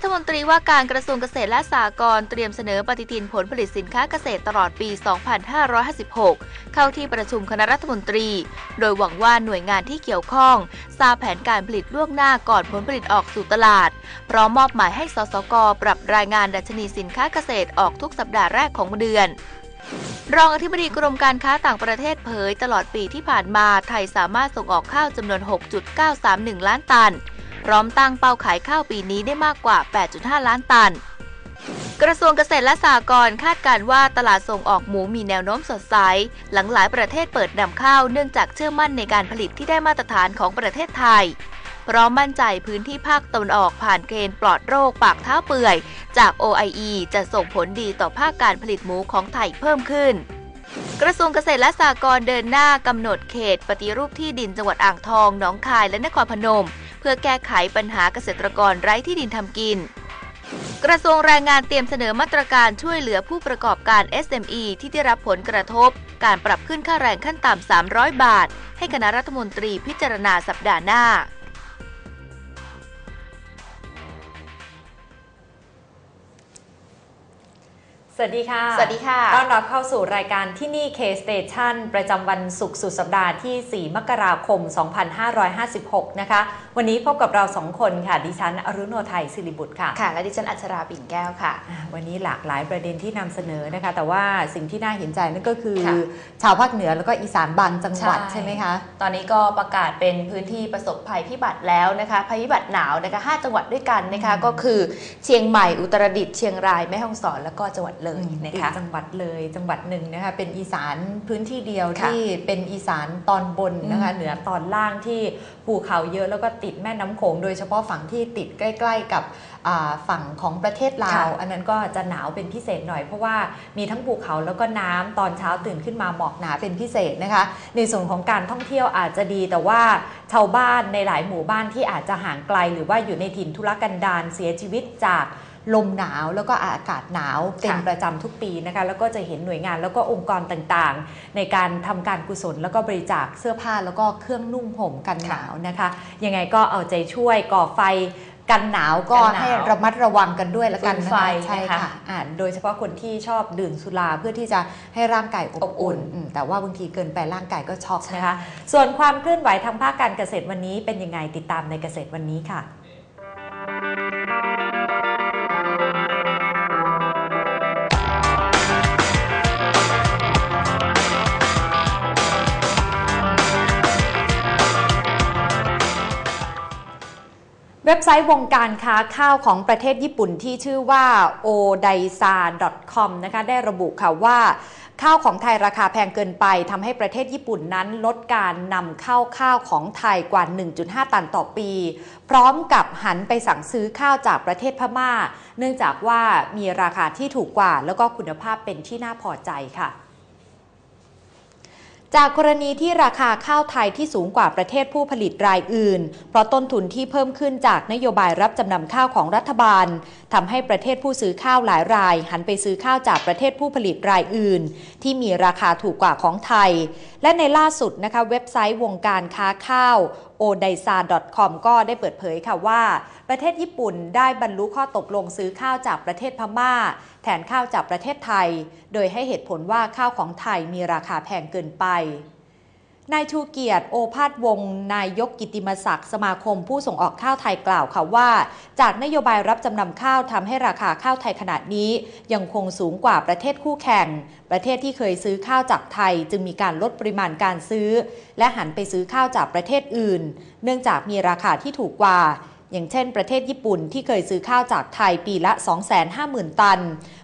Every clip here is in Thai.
รัฐมนตรีว่าการกระทรวงเกษตรและสหกรณ์เตรียมเสนอปฏิทินผลผลิตสินค้าเกษตรตลอดปี 2556 เข้าที่ประชุมคณะรัฐมนตรี โดยหวังว่าหน่วยงานที่เกี่ยวข้อง ทราบแผนการผลิตล่วงหน้าก่อนผลผลิตออกสู่ตลาด พร้อมมอบหมายให้สสก ปรับรายงานดัชนีสินค้าเกษตรออกทุกสัปดาห์แรกของเดือนรองอธิบดีกรมการค้าต่างประเทศเผย ตลอดปีที่ผ่านมาไทยสามารถส่งออกข้าวจำนวน 6.931 ล้านตัน พร้อมตั้งเป้าขายข้าวปีนี้ได้มากกว่า 8.5 ล้านตัน กระทรวงเกษตรและสหกรณ์คาดการว่าตลาดส่งออกหมูมีแนวโน้มสดใส หลังหลายประเทศเปิดนำเข้าเนื่องจากเชื่อมั่นในการผลิตที่ได้มาตรฐานของประเทศไทยพร้อมมั่นใจพื้นที่ภาคตะวันออกผ่านเกณฑ์ปลอดโรคปากเท้าเปื่อย จาก OIE จะส่งผลดีต่อภาคการผลิตหมูของไทยเพิ่มขึ้น กระทรวงเกษตรและสหกรณ์เดินหน้ากำหนดเขตปฏิรูปที่ดินจังหวัดอ่างทอง หนองคายและนครพนม เพื่อแก้ไขปัญหาเกษตรกรไร้ที่ดินทำกิน กระทรวงแรงงานเตรียมเสนอมาตรการช่วยเหลือผู้ประกอบการ SME ที่ได้รับผลกระทบ การปรับขึ้นค่าแรงขั้นต่ำ 300 บาท ให้คณะรัฐมนตรีพิจารณาสัปดาห์หน้า สวัสดีค่ะ สวัสดีค่ะ ต้อนรับเข้าสู่รายการที่นี่ K Station ประจำวันศุกร์สุดสัปดาห์ที่ 4 มกราคม 2556 นะคะ วันนี้พบกับเราสองคนค่ะ ดิฉัน อรุโนไทยสิริบุตรค่ะ ค่ะ และดิฉันอัชราปิ่นแก้วค่ะอ่าวันนี้หลากหลายประเด็นที่นำเสนอนะคะ แต่ว่าสิ่งที่น่าเห็นใจนั่นก็คือค่ะชาวภาคเหนือแล้วก็อีสานบางจังหวัดใช่ใช่ไหมคะ ตอนนี้ก็ประกาศเป็นพื้นที่ประสบภัยพิบัติแล้วนะคะ ภัยพิบัติหนาวนะคะ 5 จังหวัดด้วยกันนะคะ ก็คือ เชียงใหม่ อุตรดิตถ์ เชียงราย แม่ฮ่องสอน แล้วก็จังหวัดเลยนะอีกคะจังหวัดเลยจังหวัดหนึ่งนะคะเป็นอีสานพื้นที่เดียวค่ะที่เป็นอีสานตอนบนนะคะอืมเหนือตอนล่างที่ภูเขาเยอะแล้วก็ติดแม่น้ำโขงโดยเฉพาะฝั่งที่ติดใกล้ ๆ กับอ่าฝั่งของประเทศลาวค่ะอันนั้นก็จะหนาวเป็นพิเศษหน่อยเพราะว่ามีทั้งภูเขาแล้วก็น้ำตอนเช้าตื่นขึ้นมาหมอกหนาเป็นพิเศษนะคะ ในส่วนของการท่องเที่ยวอาจจะดีแต่ว่าชาวบ้านในหลายหมู่บ้านที่อาจจะห่างไกล หรือว่าอยู่ในถิ่นทุรกันดารเสียชีวิตจาก ลมหนาวแล้วก็อากาศหนาวเป็นค่ะประจำทุกปีนะคะแล้วก็จะเห็นหน่วยงานแล้วก็องค์กรต่างๆ ในการทำการกุศล แล้วก็บริจาคเสื้อผ้าแล้วก็เครื่องนุ่งห่มกันหนาวนะคะ ยังไงก็เอาใจช่วยก่อไฟกันหนาวก็กันหนาวให้ระมัดระวังกันด้วยละกันฟืนนะไฟคะใช่นะคะค่ะอ่าโดยเฉพาะคนที่ชอบดื่มสุราเพื่อที่จะให้ร่างกายอบอบอุ่อุ่นนอืมแต่ว่าบางทีเกินไปร่างกายก็ช็อกใช่นะคะ ส่วนความเคลื่อนไหวทางภาคการเกษตรวันนี้เป็นยังไงติดตามในเกษตรวันนี้ค่ะ เว็บไซต์วงการค้าข้าวของประเทศญี่ปุ่นที่ชื่อว่า o d a i s a com นะคะได้ระบุค่ะว่า ข้าวของไทยราคาแพงเกินไปทำให้ประเทศญี่ปุ่นนั้นลดการนำเข้าข้าวของไทยกว่า 1.5 ตันต่อปี พร้อมกับหันไปสั่งซื้อข้าวจากประเทศพม่า เนื่องจากว่ามีราคาที่ถูกกว่า แล้วก็คุณภาพเป็นที่น่าพอใจค่ะ จากกรณีที่ราคาข้าวไทยที่สูงกว่าประเทศผู้ผลิตรายอื่น เพราะต้นทุนที่เพิ่มขึ้นจากนโยบายรับจำนำข้าวของรัฐบาลทำให้ประเทศผู้ซื้อข้าวหลายราย หันไปซื้อข้าวจากประเทศผู้ผลิตรายอื่น ที่มีราคาถูกกว่าของไทย และในล่าสุดนะคะเว็บไซต์วงการค้าข้าว o d a i s a com ก็ได้เปิดเผยค่ะว่า ประเทศญี่ปุ่นได้บรรลุข้อตกลงซื้อข้าวจากประเทศพม่า นข้าวจากประเทศไทย โดยให้เหตุผลว่าข้าวของไทยมีราคาแพงเกินไปนายชูเกียรติโอภาสวงศ์นายกกิติมศักดิ์สมาคมผู้ส่งออกข้าวไทยกล่าวค่ะว่า จากนโยบายรับจำนำข้าวทำให้ราคาข้าวไทยขนาดนี้ ยังคงสูงกว่าประเทศคู่แข่ง ประเทศที่เคยซื้อข้าวจากไทย จึงมีการลดปริมาณการซื้อ และหันไปซื้อข้าวจากประเทศอื่น เนื่องจากมีราคาที่ถูกกว่า อย่างเช่นประเทศญี่ปุ่นที่เคยซื้อข้าวจากไทยปีละ 250,000 ตัน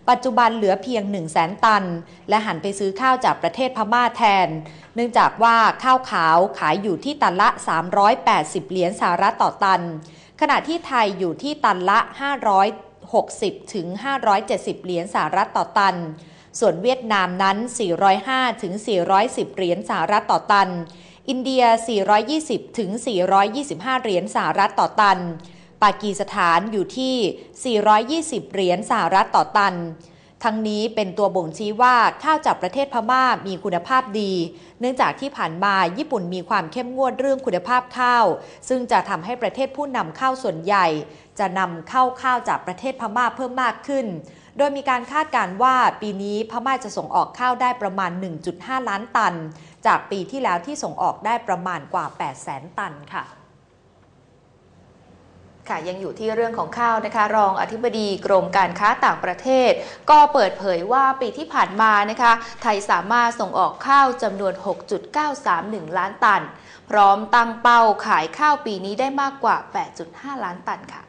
ปัจจุบันเหลือเพียง 100,000 ตัน และหันไปซื้อข้าวจากประเทศพม่าแทน เนื่องจากว่าข้าวขาวขายอยู่ที่ตันละ 380 เหรียญสหรัฐต่อตัน ขณะที่ไทยอยู่ที่ตันละ 560 ถึง 570 เหรียญสหรัฐต่อตัน ส่วนเวียดนามนั้น 405 ถึง 410 เหรียญสหรัฐต่อตัน อินเดีย 420 ถึง 425 เหรียญสหรัฐต่อตัน ปากีสถานอยู่ที่ 420 เหรียญสหรัฐต่อตัน ทั้งนี้เป็นตัวบ่งชี้ว่าข้าวจากประเทศพม่ามีคุณภาพดี เนื่องจากที่ผ่านมาญี่ปุ่นมีความเข้มงวดเรื่องคุณภาพข้าว ซึ่งจะทำให้ประเทศผู้นำข้าวส่วนใหญ่ จะนำเข้าข้าวจากประเทศพม่าเพิ่มมากขึ้นโดยมีการคาดการณ์ว่าปีนี้พม่าจะส่งออกข้าวได้ประมาณ 1.5 ล้านตัน จากปีที่แล้วที่ส่งออกได้ประมาณกว่า 8 0 0แสนตันค่ะค่ะยังอยู่ที่เรื่องของข้าวนะคะรองอธิบดีกรมการค้าต่างประเทศ ก็เปิดเผยว่าปีที่ผ่านมานะคะ ไทยสามารถส่งออกข้าวจำนวน 6.931 ล้านตัน พร้อมตั้งเป้าขายข้าวปีนี้ได้มากกว่า 8.5 ล้านตันค่ะ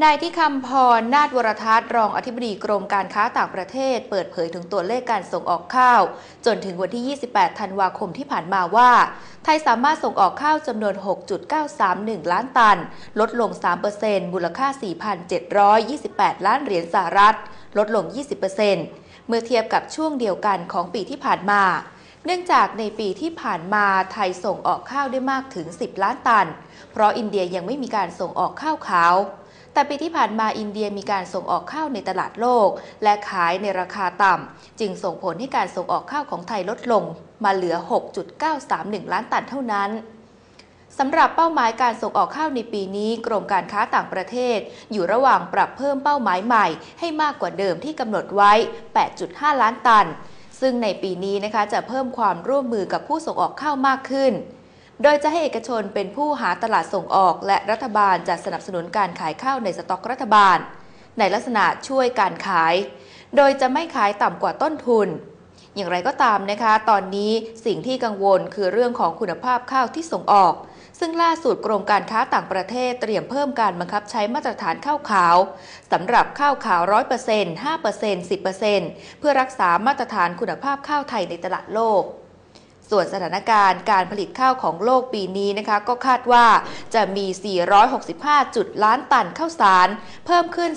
นายที่คำพร นาฏวรทัศน์รองอธิบดีกรมการค้าต่างประเทศ เปิดเผยถึงตัวเลขการส่งออกข้าว จนถึงวันที่ 28 ธันวาคมที่ผ่านมาว่า ไทยสามารถส่งออกข้าวจำนวน 6.931 ล้านตัน ลดลง 3%มูลค่า 4,728 ล้านเหรียญสหรัฐ ลดลง 20%เมื่อเทียบกับช่วงเดียวกันของปีที่ผ่านมา เนื่องจากในปีที่ผ่านมาไทยส่งออกข้าวได้มากถึง 10 ล้านตัน เพราะอินเดียยังไม่มีการส่งออกข้าวขาว แต่ปีที่ผ่านมาอินเดียมีการส่งออกข้าวในตลาดโลก และขายในราคาต่ำ จึงส่งผลให้การส่งออกข้าวของไทยลดลง มาเหลือ 6.931 ล้านตันเท่านั้นสำหรับเป้าหมายการส่งออกข้าวในปีนี้ กรมการค้าต่างประเทศ อยู่ระหว่างปรับเพิ่มเป้าหมายใหม่ ให้มากกว่าเดิมที่กำหนดไว้ 8.5 ล้านตัน ซึ่งในปีนี้นะคะจะเพิ่มความร่วมมือกับผู้ส่งออกข้าวมากขึ้น โดยจะให้เอกชนเป็นผู้หาตลาดส่งออก และรัฐบาลจะสนับสนุนการขายข้าวในสต็อกรัฐบาล ในลักษณะช่วยการขาย โดยจะไม่ขายต่ำกว่าต้นทุน อย่างไรก็ตามนะคะ ตอนนี้สิ่งที่กังวลคือเรื่องของคุณภาพข้าวที่ส่งออก ซึ่งล่าสุดกรมการค้าต่างประเทศเตรียมเพิ่มการบังคับใช้มาตรฐานข้าวขาวสำหรับข้าวขาว 100% 5% 10%เพื่อรักษามาตรฐานคุณภาพข้าวไทยในตลาดโลก ส่วนสถานการณ์การผลิตข้าวของโลกปีนี้นะคะก็คาดว่าจะมี 465 จุดล้านตันข้าวสาร เพิ่มขึ้น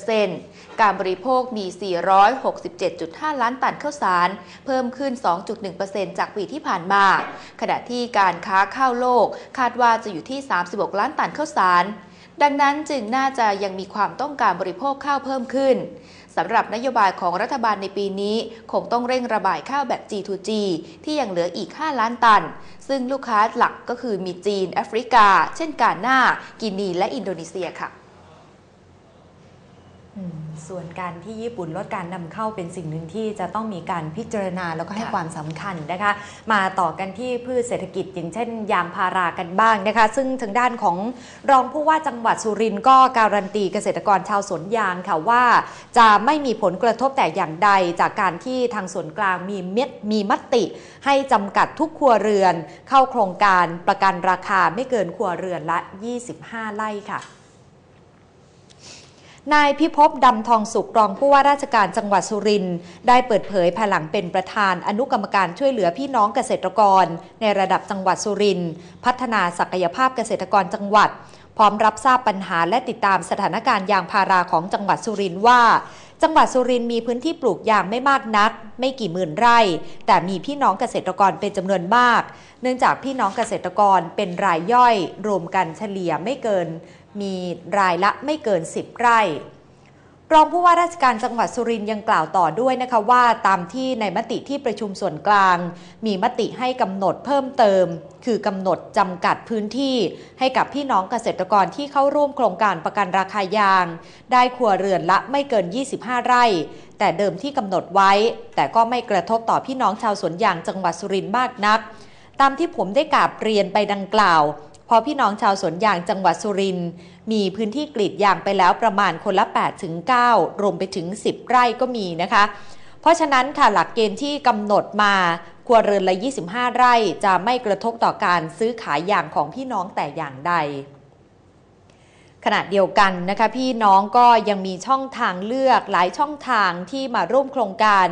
0.7%การบริโภคมี 467.5 ล้านตันข้าวสาร เพิ่มขึ้น 2.1%จากปีที่ผ่านมา ขณะที่การค้าข้าวโลกคาดว่าจะอยู่ที่ 36 ล้านตันข้าวสาร ดังนั้นจึงน่าจะยังมีความต้องการบริโภคข้าวเพิ่มขึ้น สำหรับนโยบายของรัฐบาลในปีนี้ คงต้องเร่งระบายข้าวแบบ G2G ที่ยังเหลืออีก 5 ล้านตัน ซึ่งลูกค้าหลักก็คือมีจีน แอฟริกา เช่นกาหน้า กินีและอินโดนีเซียค่ะ ส่วนการที่ญี่ปุ่นลดการนำเข้าเป็นสิ่งหนึ่งที่จะต้องมีการพิจารณาแล้วก็ให้ค่ะความสำคัญนะคะ มาต่อกันที่พืชเศรษฐกิจอย่างเช่น ยางพารากันบ้างนะคะ ซึ่งทางด้านของรองผู้ว่าจังหวัดสุรินทร์ก็การันตีเกษตรกรชาวสวนยางค่ะว่า จะไม่มีผลกระทบแต่อย่างใดจากการที่ทางส่วนกลางมีเม็ดมีมติ ให้จำกัดทุกครัวเรือน เข้าโครงการประกันราคาไม่เกินครัวเรือนละ 25 ไร่ค่ะ นายพิภพดำทองสุขรองผู้ว่าราชการจังหวัดสุรินทร์ได้เปิดเผยภายหลังเป็นประธานอนุกรรมการช่วยเหลือพี่น้องเกษตรกร ในระดับจังหวัดสุรินทร์พัฒนาศักยภาพเกษตรกรจังหวัด พร้อมรับทราบปัญหาและติดตามสถานการณ์ยางพาราของจังหวัดสุรินทร์ว่า จังหวัดสุรินทร์มีพื้นที่ปลูกยางไม่มากนัก ไม่กี่หมื่นไร่ แต่มีพี่น้องเกษตรกรเป็นจำนวนมาก เนื่องจากพี่น้องเกษตรกรเป็นรายย่อย รวมกันเฉลี่ยไม่เกิน มีรายละไม่เกิน 10 ไร่รองผู้ว่าราชการจังหวัดสุรินทร์ยังกล่าวต่อด้วยนะคะว่าตามที่ในมติที่ประชุมส่วนกลาง มีมติให้กำหนดเพิ่มเติม คือกำหนดจำกัดพื้นที่ ให้กับพี่น้องเกษตรกรที่เข้าร่วมโครงการประกันราคายาง ได้ครัวเรือนละไม่เกิน 25 ไร่ แต่เดิมที่กำหนดไว้ แต่ก็ไม่กระทบต่อพี่น้องชาวสวนยางจังหวัดสุรินทร์มากนัก ตามที่ผมได้กราบเรียนไปดังกล่าว พอพี่น้องชาวสวนยางจังหวัดสุรินทร์มีพื้นที่กรีดยางไปแล้วประมาณคนละ 8 ถึง 9 รวมไปถึง 10 ไร่ก็มีนะคะ เพราะฉะนั้นค่ะหลักเกณฑ์ที่กำหนดมาครัวเรือนละ 25 ไร่จะไม่กระทบต่อการซื้อขายยางของพี่น้องแต่อย่างใดขณะเดียวกันนะคะพี่น้องก็ยังมีช่องทางเลือกหลายช่องทางที่มาร่วมโครงการ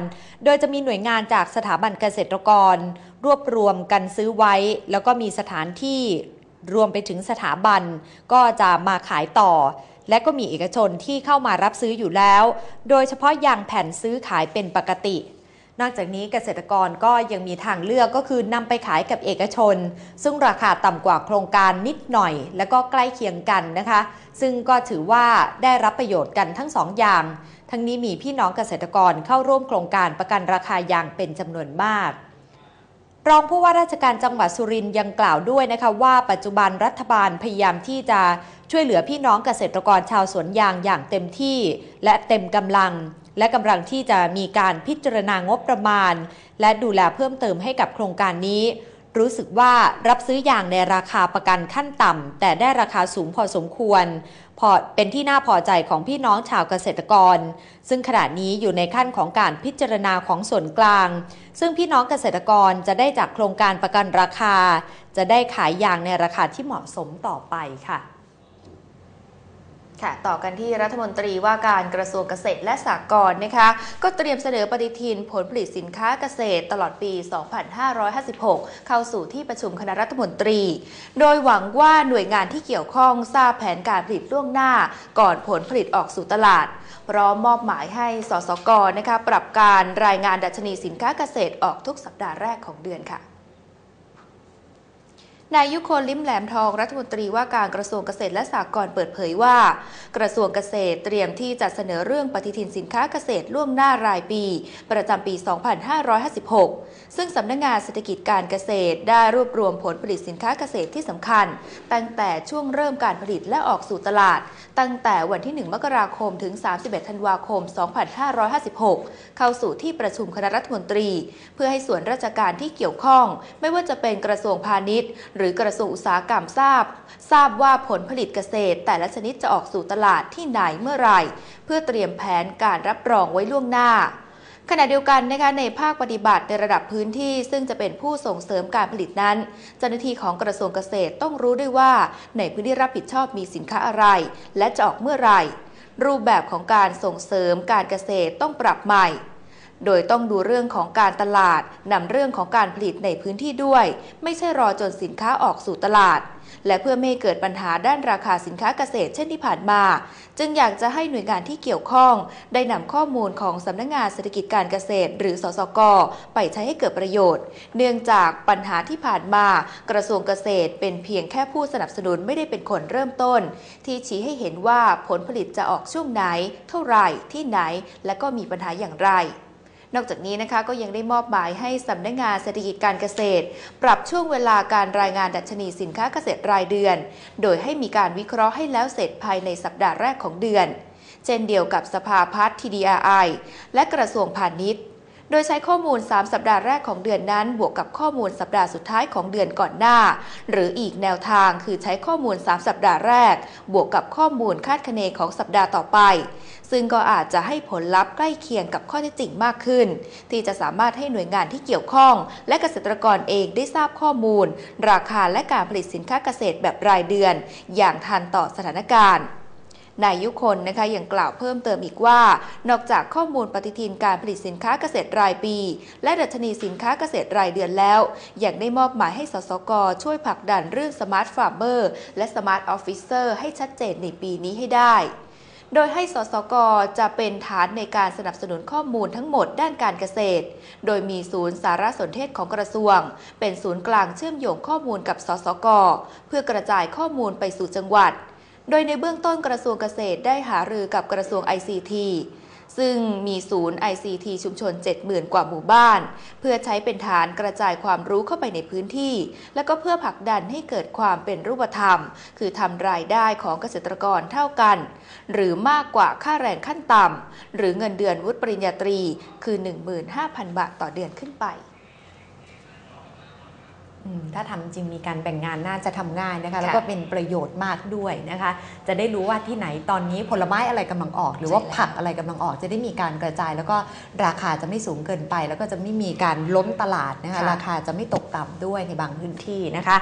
โดยจะมีหน่วยงานจากสถาบันเกษตรกร รวบรวมกันซื้อไว้ แล้วก็มีสถานที่ รวมไปถึงสถาบันก็จะมาขายต่อ และก็มีเอกชนที่เข้ามารับซื้ออยู่แล้ว โดยเฉพาะยางแผ่นซื้อขายเป็นปกติ นอกจากนี้เกษตรกรก็ยังมีทางเลือกก็คือนำไปขายกับเอกชน ซึ่งราคาต่ำกว่าโครงการนิดหน่อย แล้วก็ใกล้เคียงกันนะคะ ซึ่งก็ถือว่าได้รับประโยชน์กันทั้งสองอย่าง ทั้งนี้มีพี่น้องเกษตรกรเข้าร่วมโครงการประกันราคายางเป็นจำนวนมาก รองผู้ว่าราชการจังหวัดสุรินทร์ยังกล่าวด้วยนะคะว่าปัจจุบันรัฐบาลพยายามที่จะช่วยเหลือพี่น้องเกษตรกรชาวสวนยางอย่างเต็มที่และเต็มกำลัง และกำลังที่จะมีการพิจารณางบประมาณ และดูแลเพิ่มเติมให้กับโครงการนี้ รู้สึกว่ารับซื้อยางในราคาประกันขั้นต่ำแต่ได้ราคาสูงพอสมควร พอเป็นที่น่าพอใจของพี่น้องชาวเกษตรกร ซึ่งขณะนี้อยู่ในขั้นของการพิจารณาของส่วนกลาง ซึ่งพี่น้องเกษตรกรจะได้จากโครงการประกันราคา จะได้ขายยางในราคาที่เหมาะสมต่อไปค่ะ ค่ะต่อกันที่รัฐมนตรีว่าการกระทรวงเกษตรและสหกรณ์นะคะ ก็เตรียมเสนอปฏิทินผลผลิตสินค้าเกษตรตลอดปี 2556 เข้าสู่ที่ประชุมคณะรัฐมนตรี โดยหวังว่าหน่วยงานที่เกี่ยวข้องทราบแผนการผลิตล่วงหน้า ก่อนผลผลิตออกสู่ตลาดพร้อมมอบหมายให้สสกนะคะปรับการรายงานดัชนีสินค้าเกษตรออกทุกสัปดาห์แรกของเดือนค่ะ นายยุคนลิ้มแหลมทองรัฐมนตรีว่าการกระทรวงเกษตรและสหกรณ์เปิดเผยว่า กระทรวงเกษตรเตรียมที่จะเสนอเรื่องปฏิทินสินค้าเกษตรล่วงหน้ารายปี ประจำปี 2556 ซึ่งสำนักงงานเศรษฐกิจการเกษตรได้รวบรวมผลผลิตสินค้าเกษตรที่สำคัญ ตั้งแต่ช่วงเริ่มการผลิตและออกสู่ตลาด ตั้งแต่วันที่ 1 มกราคมถึง 31 ธันวาคม 2556 เข้าสู่ที่ประชุมคณะรัฐมนตรี เพื่อให้ส่วนราชการที่เกี่ยวข้อง ไม่ว่าจะเป็นกระทรวงพาณิชย์หรือกระทรวงอุตสาหกรรมทราบ ทราบว่าผลผลิตเกษตร แต่ละชนิดจะออกสู่ตลาดที่ไหนเมื่อไหร่ เพื่อเตรียมแผนการรับรองไว้ล่วงหน้าขณะเดียวกันนะคะในภาคปฏิบัติในระดับพื้นที่ซึ่งจะเป็นผู้ส่งเสริมการผลิตนั้น เจ้าหน้าที่ของกระทรวงเกษตรต้องรู้ด้วยว่า ในพื้นที่รับผิดชอบมีสินค้าอะไร และจะออกเมื่อไหร่ รูปแบบของการส่งเสริมการเกษตรต้องปรับใหม่ โดยต้องดูเรื่องของการตลาดนำเรื่องของการผลิตในพื้นที่ด้วย ไม่ใช่รอจนสินค้าออกสู่ตลาด และเพื่อไม่เกิดปัญหาด้านราคาสินค้าเกษตรเช่นที่ผ่านมา จึงอยากจะให้หน่วยงานที่เกี่ยวข้อง ได้นำข้อมูลของสำนักงงานเศรษฐกิจการเกษตร หรือสสก ไปใช้ให้เกิดประโยชน์ เนื่องจากปัญหาที่ผ่านมา กระทรวงเกษตร เป็นเพียงแค่ผู้สนับสนุนไม่ได้เป็นคนเริ่มต้น ที่ชี้ให้เห็นว่าผลผลิตจะออกช่วงไหน เท่าไหร่ที่ไหน และก็มีปัญหาอย่างไร นอกจากนี้นะคะก็ยังได้มอบหมายให้สำนักงงานเศรษฐกิจการเกษตร ปรับช่วงเวลาการรายงานดัชนีสินค้าเกษตรรายเดือน โดยให้มีการวิเคราะห์ให้แล้วเสร็จภายในสัปดาห์แรกของเดือน เช่นเดียวกับสภาพัฒน์ TDRI และกระทรวงพาณิชย์ โดยใช้ข้อมูล 3 สัปดาห์แรกของเดือนนั้น บวกกับข้อมูลสัปดาห์สุดท้ายของเดือนก่อนหน้า หรืออีกแนวทางคือใช้ข้อมูล 3 สัปดาห์แรก บวกกับข้อมูลคาดคะเนของสัปดาห์ต่อไป ซึ่งก็อาจจะให้ผลลัพธ์ใกล้เคียงกับข้อเท็จจริงมากขึ้น ที่จะสามารถให้หน่วยงานที่เกี่ยวข้อง และเกษตรกรเองได้ทราบข้อมูล ราคาและการผลิตสินค้าเกษตรแบบรายเดือน อย่างทันต่อสถานการณ์ นายยุคนนะคะยังกล่าวเพิ่มเติมอีกว่า นอกจากข้อมูลปฏิทินการผลิตสินค้าเกษตรรายปี และดัชนีสินค้าเกษตรรายเดือนแล้วยังได้มอบหมายให้สสกช่วยผลักดันเรื่องสมาร์ทฟาร์มเมอร์และสมาร์ทออฟฟิเซอร์ให้ชัดเจนในปีนี้ให้ได้โดยให้สสกจะเป็นฐานในการสนับสนุนข้อมูลทั้งหมดด้านการเกษตร โดยมีศูนย์สารสนเทศของกระทรวง เป็นศูนย์กลางเชื่อมโยงข้อมูลกับสสกเพื่อกระจายข้อมูลไปสู่จังหวัด โดยในเบื้องต้นกระทรวงเกษตรได้หารือกับกระทรวง ICT ซึ่งมีศูนย์ ICT ชุมชน 70,000 กว่าหมู่บ้าน เพื่อใช้เป็นฐานกระจายความรู้เข้าไปในพื้นที่ และก็เพื่อผลักดันให้เกิดความเป็นรูปธรรม คือทำรายได้ของเกษตรกรเท่ากัน หรือมากกว่าค่าแรงขั้นต่ำหรือเงินเดือนวุฒิปริญญาตรีคือ 15,000 บาทต่อเดือนขึ้นไป ถ้าทำจริงมีการแบ่งงานน่าจะทำง่ายนะคะ แล้วก็เป็นประโยชน์มากด้วยนะคะ จะได้รู้ว่าที่ไหนตอนนี้ผลไม้อะไรกำลังออก หรือว่าใช่แล้วผักอะไรกำลังออก จะได้มีการกระจาย แล้วก็ราคาจะไม่สูงเกินไป แล้วก็จะไม่มีการล้นตลาดนะคะค่ะราคาจะไม่ตกต่ำด้วยในบางพื้นที่นะคะ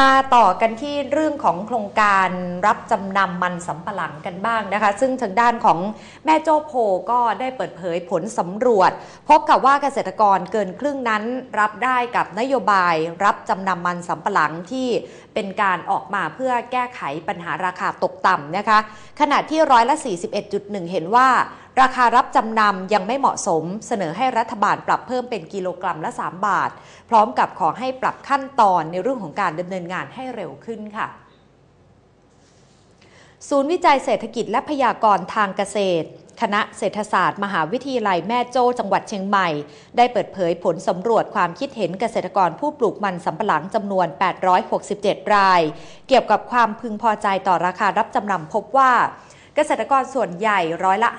มาต่อกันที่เรื่องของโครงการรับจำนำมันสำปะหลังกันบ้างนะคะ ซึ่งทางด้านของแม่โจ้โพก็ได้เปิดเผยผลสำรวจ พบกับว่าเกษตรกรเกินครึ่งนั้นรับได้กับนโยบายรับจำนำมันสำปะหลังที่เป็นการออกมาเพื่อแก้ไขปัญหาราคาตกต่ำนะคะ ขณะที่ร้อยละ 41.1 เห็นว่า ราคารับจำนำยังไม่เหมาะสม เสนอให้รัฐบาลปรับเพิ่มเป็นกิโลกรัมละ 3 บาท พร้อมกับขอให้ปรับขั้นตอนในเรื่องของการดำเนินงานให้เร็วขึ้นค่ะศูนย์วิจัยเศรษฐกิจและพยากรณ์ทางเกษตร คณะเศรษฐศาสตร์ มหาวิทยาลัยแม่โจ้จังหวัดเชียงใหม่ ได้เปิดเผยผลสำรวจความคิดเห็นเกษตรกรผู้ปลูกมันสำปะหลังจำนวน 867 ราย เกี่ยวกับความพึงพอใจต่อราคารับจำนำพบว่า เกษตรกรส่วนใหญ่ร้อยละ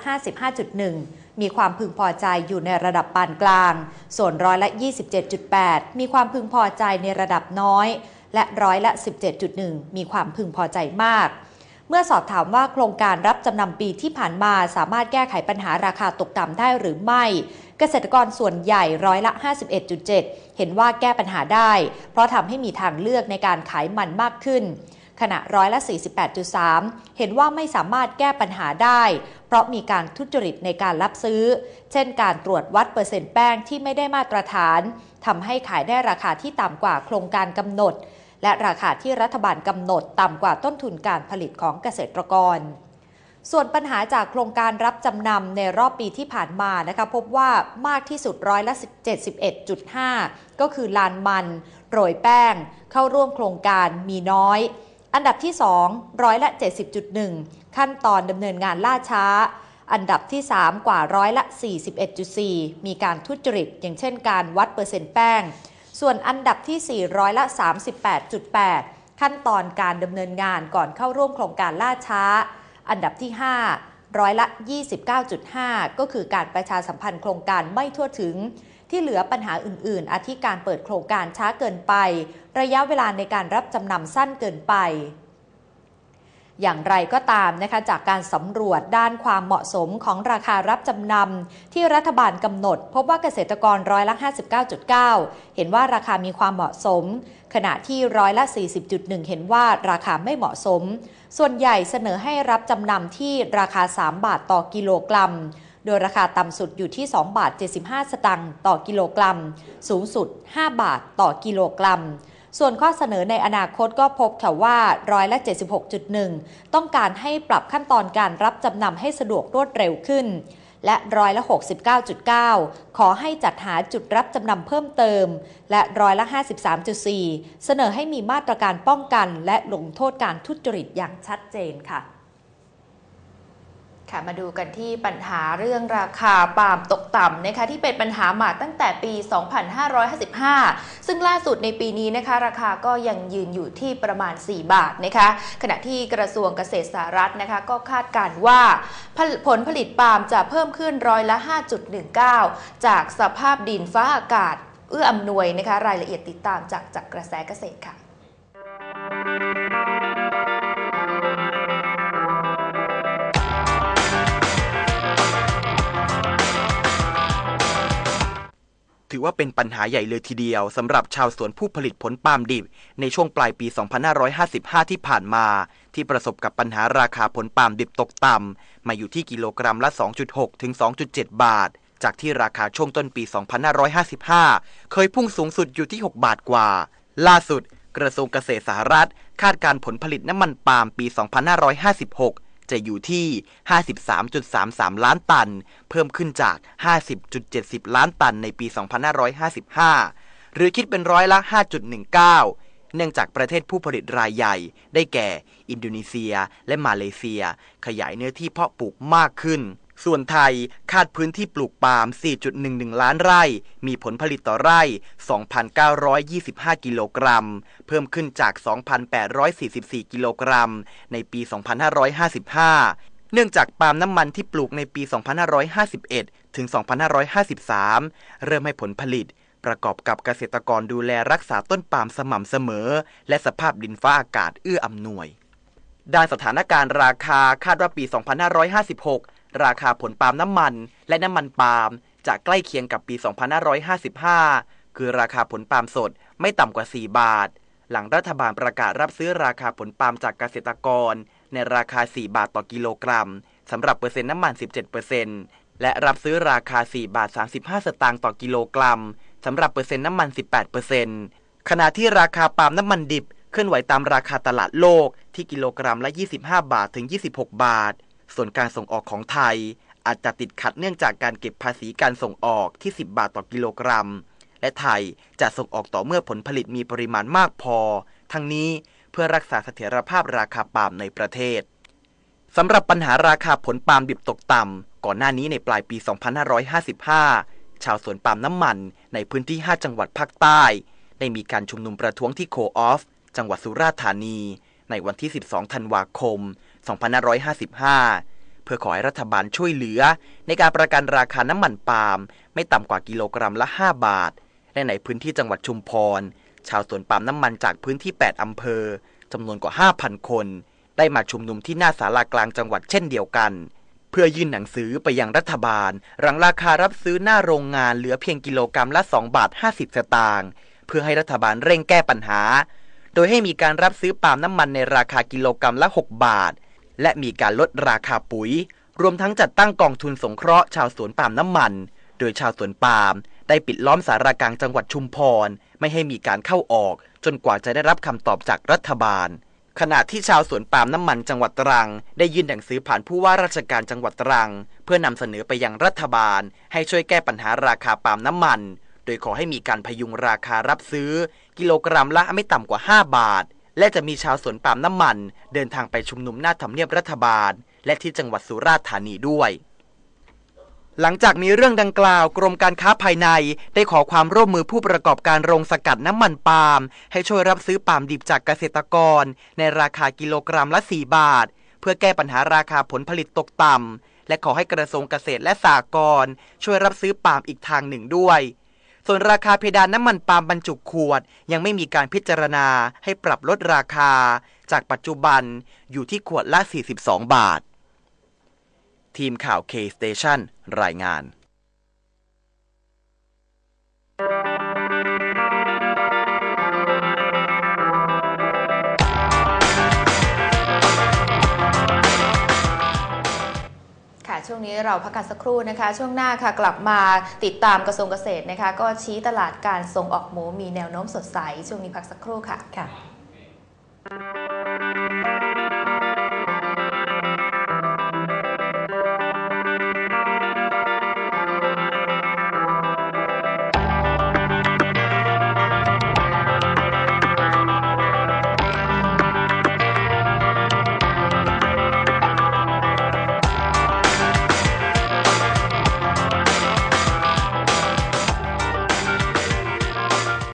55.1 มีความพึงพอใจอยู่ในระดับปานกลาง ส่วนร้อยละ 27.8 มีความพึงพอใจในระดับน้อย และร้อยละ 17.1 มีความพึงพอใจมาก เมื่อสอบถามว่าโครงการรับจำนำปีที่ผ่านมาสามารถแก้ไขปัญหาราคาตกต่ำได้หรือไม่ เกษตรกรส่วนใหญ่ร้อยละ 51.7 เห็นว่าแก้ปัญหาได้ เพราะทำให้มีทางเลือกในการขายมันมากขึ้น ขณะร้อยละ 48.3 เห็นว่าไม่สามารถแก้ปัญหาได้ เพราะมีการทุจริตในการรับซื้อ เช่นการตรวจวัดเปอร์เซ็นต์แป้งที่ไม่ได้มาตรฐานทำให้ขายได้ราคาที่ต่ำกว่าโครงการกำหนด และราคาที่รัฐบาลกำหนดต่ำกว่าต้นทุนการผลิตของเกษตรกร ส่วนปัญหาจากโครงการรับจำนำในรอบปีที่ผ่านมานะคะพบว่ามากที่สุดร้อยละ 71.5 ก็คือลานมัน โรยแป้ง เข้าร่วมโครงการมีน้อย อันดับที่ 2 ร้อยละ 70.1 ขั้นตอนดำเนินงานล่าช้าอันดับที่ 3 กว่าร้อยละ 41.4 มีการทุจริต อย่างเช่นการวัดเปอร์เซ็นต์แป้ง ส่วนอันดับที่ 4 ร้อยละ 38.8 ขั้นตอนการดำเนินงานก่อนเข้าร่วมโครงการล่าช้า อันดับที่ 5 ร้อยละ 29.5 ก็คือการประชาสัมพันธ์โครงการไม่ทั่วถึง ที่เหลือปัญหาอื่น ๆ อาทิการเปิดโครงการช้าเกินไป ระยะเวลาในการรับจำนำสั้นเกินไป อย่างไรก็ตามนะคะจากการสำรวจด้านความเหมาะสมของราคารับจำนำที่รัฐบาลกำหนด พบว่าเกษตรกรร้อยละ 59.9 เห็นว่าราคามีความเหมาะสม ขณะที่ร้อยละ 40.1 เห็นว่าราคาไม่เหมาะสม ส่วนใหญ่เสนอให้รับจำนำที่ราคา 3 บาทต่อกิโลกรัมโดยราคาต่ำสุดอยู่ที่ 2 บาท 75 สตางค์ต่อกิโลกรัม สูงสุด 5 บาทต่อกิโลกรัม ส่วนข้อเสนอในอนาคตก็พบค่ะว่าร้อยละ 76.1 ต้องการให้ปรับขั้นตอนการรับจำนำให้สะดวกรวดเร็วขึ้น และร้อยละ 69.9 ขอให้จัดหาจุดรับจำนำเพิ่มเติม และร้อยละ 53.4 เสนอให้มีมาตรการป้องกันและลงโทษการทุจริตอย่างชัดเจนค่ะ ค่ะมาดูกันที่ปัญหาเรื่องราคาปาล์มตกต่ำนะคะที่เป็นปัญหามาตั้งแต่ปี 2555 ซึ่งล่าสุดในปีนี้นะคะ ราคาก็ยังยืนอยู่ที่ประมาณ 4 บาทนะคะขณะที่กระทรวงเกษตรสหรัฐนะคะก็คาดการว่าผลผลิตปาล์มจะเพิ่มขึ้นร้อยละ 5.19 จากสภาพดินฟ้าอากาศ เอื้ออำนวยนะคะรายละเอียดติดตามจากจากกระแสเกษตรค่ะ ถือว่าเป็นปัญหาใหญ่เลยทีเดียวสำหรับชาวสวนผู้ผลิตผลปาล์มดิบ ในช่วงปลายปี 2555 ที่ผ่านมา ที่ประสบกับปัญหาราคาผลปาล์มดิบตกต่ำมาอยู่ที่กิโลกรัมละ 2.6 ถึง 2.7 บาท จากที่ราคาช่วงต้นปี 2555 เคยพุ่งสูงสุดอยู่ที่ 6 บาทกว่า ล่าสุด กระทรวงเกษตรสหรัฐ คาดการผลผลิตน้ำมันปาล์มปี 2556 จะอยู่ที่ 53.33 ล้านตัน เพิ่มขึ้นจาก 50.70 ล้านตันในปี 2555 หรือคิดเป็นร้อยละ 5.19 เนื่องจากประเทศผู้ผลิตรายใหญ่ ได้แก่ อินโดนีเซีย และมาเลเซีย ขยายเนื้อที่เพาะปลูกมากขึ้น ส่วนไทยคาดพื้นที่ปลูกปาล์ม 4.11 ล้านไร่ มีผลผลิตต่อไร่ 2,925 กิโลกรัม เพิ่มขึ้นจาก 2,844 กิโลกรัม ในปี 2555 เนื่องจากปาล์มน้ำมันที่ปลูกในปี 2551 ถึง 2553 เริ่มให้ผลผลิต ประกอบกับเกษตรกรดูแลรักษาต้นปาล์มสม่ำเสมอ และสภาพดินฟ้าอากาศเอื้ออำนวย ด้านสถานการณ์ราคาคาดว่าปี 2556 ราคาผลปาล์มน้ำมัน และน้ำมันปาล์มจะใกล้เคียงกับปี 2555 คือราคาผลปาล์มสดไม่ต่ำกว่า 4 บาท หลังรัฐบาลประกาศรับซื้อราคาผลปาล์มจากเกษตรกร ในราคา 4 บาทต่อกิโลกรัมสำหรับเปอร์เซ็นต์น้ำมัน 17%และรับซื้อราคา 4 บาท 35 สตางค์ต่อกิโลกรัมสำหรับเปอร์เซ็นต์น้ำมัน 18%ขขณะที่ราคาปาล์มน้ำมันดิบเคลื่อนไหวตามราคาตลาดโลกที่กิโลกรัมละ 25 บาทถึง 26 บาท ส่วนการส่งออกของไทย อาจจะติดขัดเนื่องจากการเก็บภาษีการส่งออกที่ 10 บาทต่อกิโลกรัม และไทยจะส่งออกต่อเมื่อผลผลิตมีปริมาณมากพอ ทั้งนี้เพื่อรักษาเสถียรภาพราคาปาล์มในประเทศสำหรับปัญหาราคาผลปาล์มดิบตกต่ำก่อนหน้านี้ในปลายปี 2555 ชาวสวนปาล์มน้ำมันในพื้นที่ 5 จังหวัดภาคใต้ ได้มีการชุมนุมประท้วงที่โคออฟ จังหวัดสุราษฎร์ธานี ในวันที่ 12 ธันวาคม 2555 เพื่อขอให้รัฐบาลช่วยเหลือ ในการประกันราคาน้ำมันปาล์มไม่ต่ำกว่ากิโลกรัมละ 5 บาท และในพื้นที่จังหวัดชุมพร ชาวสวนปาล์มน้ำมันจากพื้นที่ 8 อำเภอจำนวนกว่า 5,000 คน ได้มาชุมนุมที่หน้าศาลากลางจังหวัดเช่นเดียวกัน เพื่อยื่นหนังสือไปยังรัฐบาลหลังราคารับซื้อหน้าโรงงานเหลือเพียงกิโลกรัมละ 2 บาท 50 สตางค์เพื่อให้รัฐบาลเร่งแก้ปัญหา โดยให้มีการรับซื้อปาล์มน้ำมันในราคากิโลกรัมละ 6 บาท และมีการลดราคาปุ๋ย รวมทั้งจัดตั้งกองทุนสงเคราะห์ชาวสวนปาล์มน้ำมัน โดยชาวสวนปาล์มได้ปิดล้อมสารากลางจังหวัดชุมพร ไม่ให้มีการเข้าออก จนกว่าจะได้รับคำตอบจากรัฐบาล ขณะที่ชาวสวนปาล์มน้ำมันจังหวัดตรัง ได้ยื่นหนังสือผ่านผู้ว่าราชการจังหวัดตรัง เพื่อนำเสนอไปยังรัฐบาล ให้ช่วยแก้ปัญหาราคาปาล์มน้ำมัน โดยขอให้มีการพยุงราคารับซื้อ กิโลกรัมละไม่ต่ำกว่า 5 บาท และจะมีชาวสวนปาล์มน้ำมัน เดินทางไปชุมนุมหน้าทำเนียบรัฐบาล และที่จังหวัดสุราษฎร์ธานีด้วย หลังจากมีเรื่องดังกล่าวกรมการค้าภายในได้ขอความร่วมมือผู้ประกอบการโรงสกัดน้ำมันปาล์มให้ช่วยรับซื้อปาล์มดิบจากเกษตรกร ในราคากิโลกรัมละ 4 บาท เพื่อแก้ปัญหาราคาผลผลิตตกต่ำและขอให้กระทรวงเกษตรและสหกรณ์ช่วยรับซื้อปาล์มอีกทางหนึ่งด้วย ส่วนราคาเพดานน้ำมันปาล์มบรรจุขวด ยังไม่มีการพิจารณาให้ปรับลดราคา จากปัจจุบันอยู่ที่ขวดละ 42 บาท ทีมข่าว K-Station รายงาน ช่วงนี้เราพักกันสักครู่นะคะ ช่วงหน้าค่ะกลับมาติดตามกระทรวงเกษตรนะคะ ก็ชี้ตลาดการส่งออกหมูมีแนวโน้มสดใส ช่วงนี้พักสักครู่ค่ะค่ะ